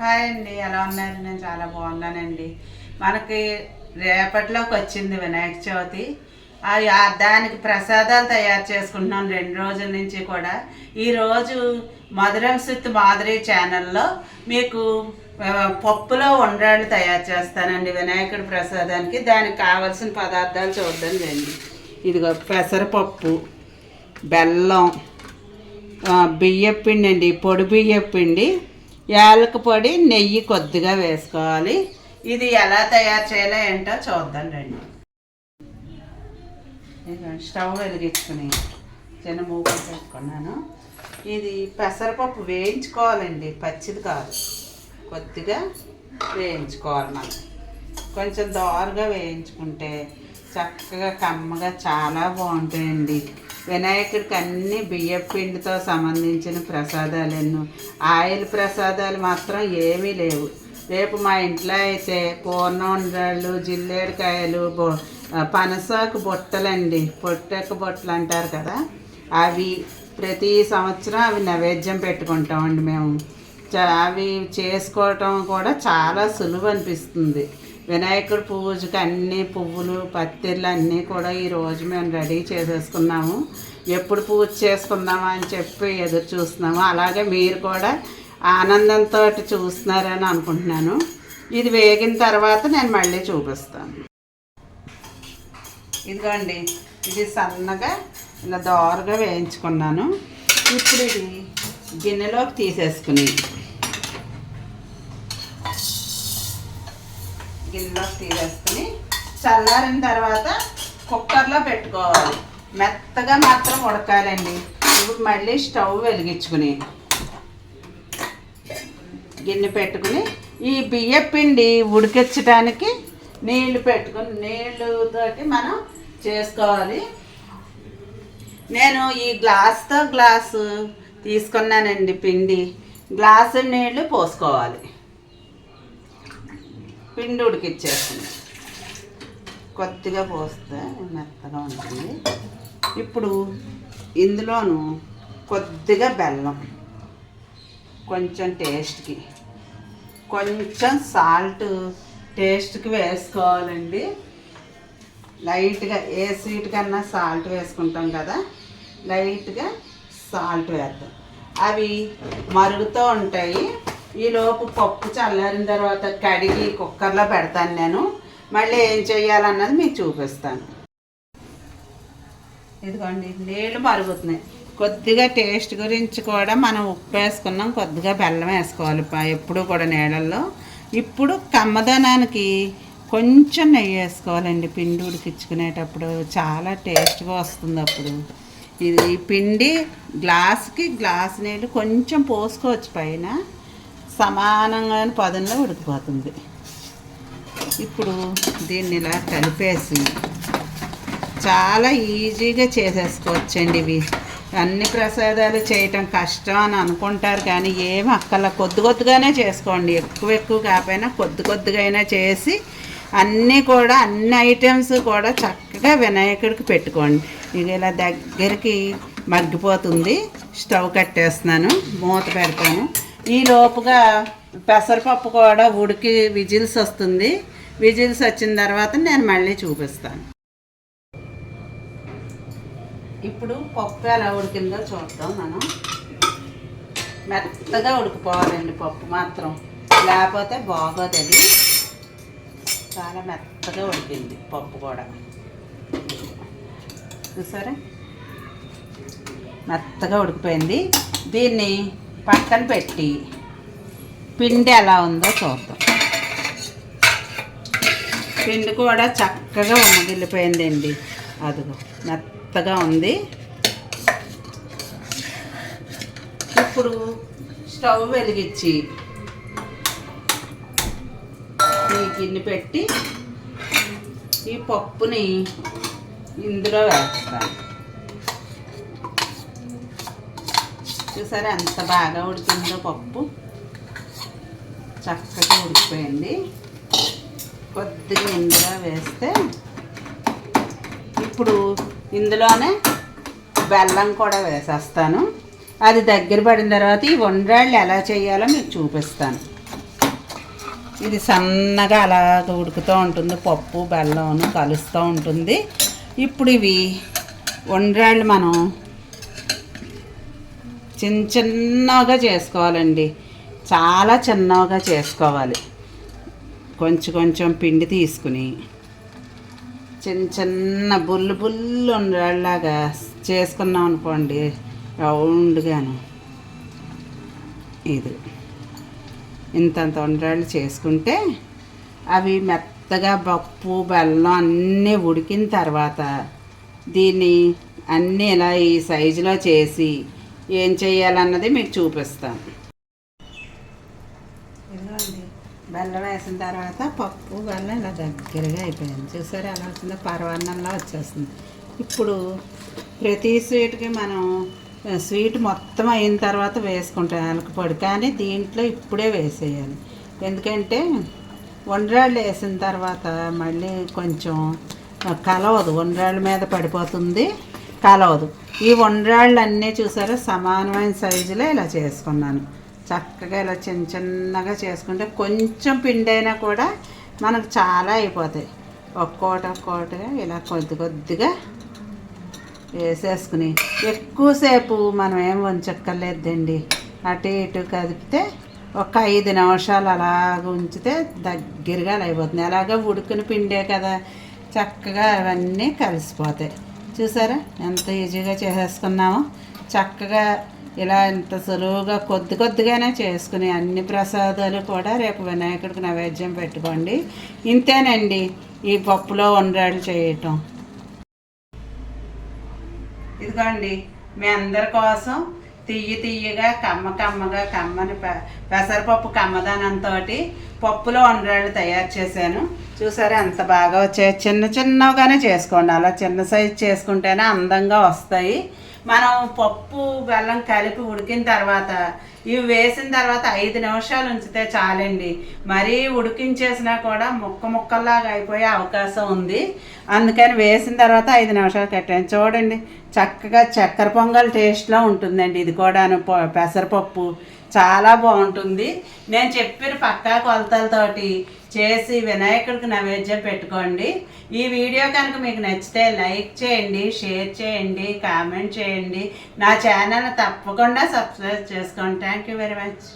Hi అండి ఎలా ఉన్నారు? నేను చాలా బాగున్నానండి. మనకి రేపటిలోకి వచ్చింది వినాయక చవితి. దానికి ప్రసాదాలు తయారు చేసుకుంటున్నాం రెండు రోజుల నుంచి కూడా. ఈరోజు మధురం సుత్ మాధురి ఛానల్లో మీకు పప్పులో ఉండ్రాళ్ళు తయారు చేస్తానండి వినాయకుడి ప్రసాదానికి. దానికి కావాల్సిన పదార్థాలు చూద్దాం రండి. ఇదిగో పెసరపప్పు బెల్లం బియ్యపిండి అండి పొడి బియ్యపిండి యాలక పొడి నెయ్యి కొద్దిగా వేసుకోవాలి. ఇది ఎలా తయారు చేయాలో ఏంటో చూద్దాం రండి. స్టవ్ వెలిగించుకుని చిన్న మూగ పెట్టుకున్నాను. ఇది పెసరపప్పు వేయించుకోవాలండి పచ్చిది కాదు. కొద్దిగా వేయించుకోవాలి మనం. కొంచెం దోరగా వేయించుకుంటే చక్కగా కమ్మగా చాలా బాగుంటాయండి. వినాయకుడికి అన్ని బియ్యం పిండితో సంబంధించిన ప్రసాదాలు ఎన్నో ఆయిల్ ప్రసాదాలు మాత్రం ఏమీ లేవు. రేపు మా ఇంట్లో అయితే పూర్ణండ్రాళ్ళు జిల్లేడికాయలు బొ పనసాకు బుట్టలండి. పొట్టెక్క బుట్టలు అంటారు కదా? అవి ప్రతి సంవత్సరం అవి నైవేద్యం పెట్టుకుంటామండి మేము. చ- అవి చేసుకోవటం కూడా చాలా సులువు అనిపిస్తుంది. వినాయకుడి పూజకి అన్ని పువ్వులు పత్తిళ్ళు అన్నీ కూడా ఈరోజు మేము రెడీ చేసేసుకున్నాము. ఎప్పుడు పూజ చేసుకుందామా అని చెప్పి ఎదురు చూస్తున్నాము. అలాగే మీరు కూడా ఆనందంతో చూస్తున్నారని అనుకుంటున్నాను. ఇది వేగిన తర్వాత నేను మళ్ళీ చూపిస్తాను. ఇదిగోండి ఇది సన్నగా ఇలా దోరగా వేయించుకున్నాను. ఇప్పుడు ఇది గిన్నెలోకి తీసేసుకుని గిన్నెలోకి తీసేసుకుని చల్లారిన తర్వాత కుక్కర్లో పెట్టుకోవాలి. మెత్తగా మాత్రం ఉడకాలండి. ఇప్పుడు మళ్ళీ స్టవ్ వెలిగించుకుని గిన్నె పెట్టుకుని ఈ బియ్య పిండి ఉడికించడానికి నీళ్ళు పెట్టుకుని నీళ్ళుతోటి మనం చేసుకోవాలి. నేను ఈ గ్లాస్తో గ్లాసు తీసుకున్నానండి పిండి. గ్లాసు నీళ్ళు పోసుకోవాలి. పిండి ఉడికిచ్చేస్తుంది కొద్దిగా పోస్తే మెత్తగా ఉంటుంది. ఇప్పుడు ఇందులోను కొద్దిగా బెల్లం కొంచెం టేస్ట్కి కొంచెం సాల్ట్ టేస్ట్కి వేసుకోవాలండి. లైట్గా ఏ స్వీట్ కన్నా సాల్ట్ వేసుకుంటాం కదా లైట్గా సాల్ట్ వేద్దాం. అవి మరుగుతూ ఉంటాయి. ఈలోపు పప్పు చల్లారిన తర్వాత కడిగి కుక్కర్లో పెడతాను నేను. మళ్ళీ ఏం చేయాలన్నది మీకు చూపిస్తాను. ఇదిగోండి నీళ్ళు మరుగుతున్నాయి. కొద్దిగా టేస్ట్ గురించి కూడా మనం ఉప్పు వేసుకున్నాం కొద్దిగా బెల్లం వేసుకోవాలి ఎప్పుడు కూడా నీళ్ళల్లో. ఇప్పుడు కమ్మదనానికి కొంచెం నెయ్యి వేసుకోవాలండి పిండి ఉడికించుకునేటప్పుడు. చాలా టేస్ట్గా వస్తుంది అప్పుడు. ఇది పిండి గ్లాస్కి గ్లాస్ నీళ్ళు కొంచెం పోసుకోవచ్చు పైన. సమానంగా పదంలో ఉడికిపోతుంది ఇప్పుడు దీన్ని ఇలా కలిపేసి చాలా ఈజీగా చేసేసుకోవచ్చండి ఇవి. అన్ని ప్రసాదాలు చేయటం కష్టం అని అనుకుంటారు కానీ ఏమి అక్కల కొద్ది కొద్దిగానే చేసుకోండి. ఎక్కువ ఎక్కువ కాకపోయినా కొద్ది కొద్దిగా అయినా చేసి అన్నీ కూడా అన్ని ఐటమ్స్ కూడా చక్కగా వినాయకుడికి పెట్టుకోండి. ఇక ఇలా దగ్గరికి మగ్గిపోతుంది. స్టవ్ కట్టేస్తున్నాను. మూత పెడతాను. ఈ లోపుగా పెసరపప్పు కూడా ఉడికి విజిల్స్ వస్తుంది. విజిల్స్ వచ్చిన తర్వాత నేను మళ్ళీ చూపిస్తాను. ఇప్పుడు పప్పు ఎలా ఉడికిందో చూద్దాం మనం. మెత్తగా ఉడికిపోవాలండి పప్పు మాత్రం. లేకపోతే బాగోదు అది చాలా మెత్తగా ఉడికింది పప్పు కూడా. చూసారా? మెత్తగా ఉడికిపోయింది. దీన్ని పక్కన పెట్టి పిండి ఎలా ఉందో చూద్దాం. పిండి కూడా చక్కగా ఉమ్మగిల్లిపోయిందండి అదిగో మెత్తగా ఉంది. ఇప్పుడు స్టవ్ వెలిగించి ఈ గిన్నె పెట్టి ఈ పప్పుని ఇందులో వేస్తాను. చూసారా ఎంత బాగా ఉడికిందో పప్పు? చక్కగా ఉడికిపోయింది. కొద్దిగా ఇందులో వేస్తే ఇప్పుడు ఇందులోనే బెల్లం కూడా వేసేస్తాను. అది దగ్గర పడిన తర్వాత ఈ వండ్రాళ్ళు ఎలా చేయాలో మీకు చూపిస్తాను. ఇది సన్నగా అలాగ ఉడుకుతూ ఉంటుంది. పప్పు బెల్లం కలుస్తూ ఉంటుంది. ఇప్పుడు ఇవి వండ్రాళ్ళు మనం చిన్న చిన్నగా చేసుకోవాలండి. చాలా చిన్నగా చేసుకోవాలి. కొంచెం కొంచెం పిండి తీసుకుని చిన్న చిన్న బుల్లు బుల్లు ఉండేలాగా చేసుకున్నాం అనుకోండి రౌండ్గాను. ఇది. ఇంతంత ఉండరాళ్ళు చేసుకుంటే అవి మెత్తగా పప్పు బెల్లం అన్నీ ఉడికిన తర్వాత దీన్ని అన్నీ ఇలా ఈ సైజులో చేసి ఏం చేయాలన్నది మీకు చూపిస్తాను. ఇదిగోండి బెల్లం వేసిన తర్వాత పప్పు బెల్లం ఇలా దగ్గరగా అయిపోయింది. చూసారా ఎలా వచ్చిందో? పరవాన్నంలా వచ్చేస్తుంది. ఇప్పుడు ప్రతి స్వీట్కి మనం స్వీట్ మొత్తం అయిన తర్వాత వేసుకుంటాం ఎలకపొడి కానీ దీంట్లో ఇప్పుడే వేసేయాలి. ఎందుకంటే వండ్రాళ్ళు వేసిన తర్వాత మళ్ళీ కొంచెం కలవదు. వండ్రాళ్ళ మీద పడిపోతుంది. కలవదు. ఈ వండ్రాళ్ళు అన్నీ చూసారా? సమానమైన సైజులో ఇలా చేసుకున్నాను. చక్కగా ఇలా చిన్న చిన్నగా చేసుకుంటే కొంచెం పిండైనా కూడా మనకు చాలా అయిపోతాయి. ఒక్కోటి ఒక్కోటిగా ఇలా కొద్ది కొద్దిగా వేసేసుకుని ఎక్కువసేపు మనం ఏం ఉంచక్కర్లేదండి. అటు ఇటు కదిపితే ఒక ఐదు నిమిషాలు అలాగ ఉంచితే దగ్గరగా అయిపోతుంది. అలాగే ఉడికిన పిండే కదా చక్కగా అవన్నీ కలిసిపోతాయి. చూసారా? ఎంత ఈజీగా చేసేసుకున్నామో. చక్కగా ఇలా ఇంత సులువుగా కొద్ది కొద్దిగానే చేసుకుని అన్ని ప్రసాదాలు కూడా రేపు వినాయకుడికి నైవేద్యం పెట్టుకోండి. ఇంతేనండి ఈ పప్పులో వండాడు చేయటం. ఇదిగోండి మీ అందరి కోసం తియ్యి తియ్యగా కమ్మ కమ్మగా కమ్మని పె- పెసరపప్పు కమ్మదానంతో పప్పులో వండరాళ్ళు తయారు చేశాను. చూసారా ఎంత బాగా వచ్చాయి? చిన్న చిన్నగానే చేసుకోండి. అలా చిన్న సైజు చేసుకుంటేనే అందంగా వస్తాయి. మనం పప్పు బెల్లం కలిపి ఉడికిన తర్వాత ఇవి వేసిన తర్వాత ఐదు నిమిషాలు ఉంచితే చాలండి. మరీ ఉడికించేసినా కూడా ముక్క ముక్కల్లాగా అయిపోయే అవకాశం ఉంది. అందుకని వేసిన తర్వాత ఐదు నిమిషాలు కట్టాను. చూడండి చక్కగా చక్కెర పొంగల్ టేస్ట్లో ఉంటుందండి ఇది కూడాను. ప- పెసరపప్పు చాలా బాగుంటుంది. నేను చెప్పిన పక్కా కొలతలతోటి చేసి వినాయకుడికి నైవేద్యం పెట్టుకోండి. ఈ వీడియో కనుక మీకు నచ్చితే లైక్ చేయండి షేర్ చేయండి కామెంట్ చేయండి. నా ఛానల్ తప్పకుండా సబ్స్క్రైబ్ చేసుకోండి. Thank you very much.